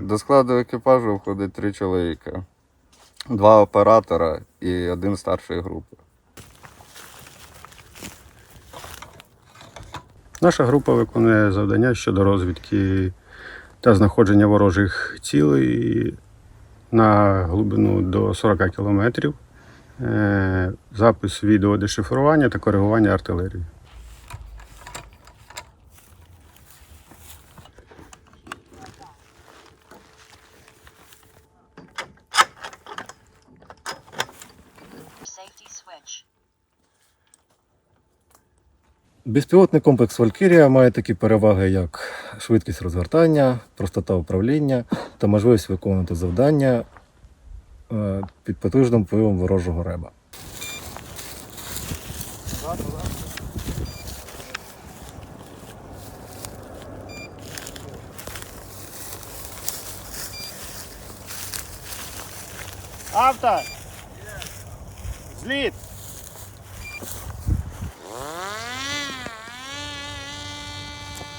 До складу екіпажу входить три чоловіка, два оператора і один старшої групи. Наша група виконує завдання щодо розвідки та знаходження ворожих цілей на глибину до 40 кілометрів, е, запис відеодешифрування та коригування артилерії. Безпілотний комплекс Валькірія має такі переваги, як швидкість розгортання, простота управління та можливість виконувати завдання е, під потужним впливом ворожого реба. Авто! Слід!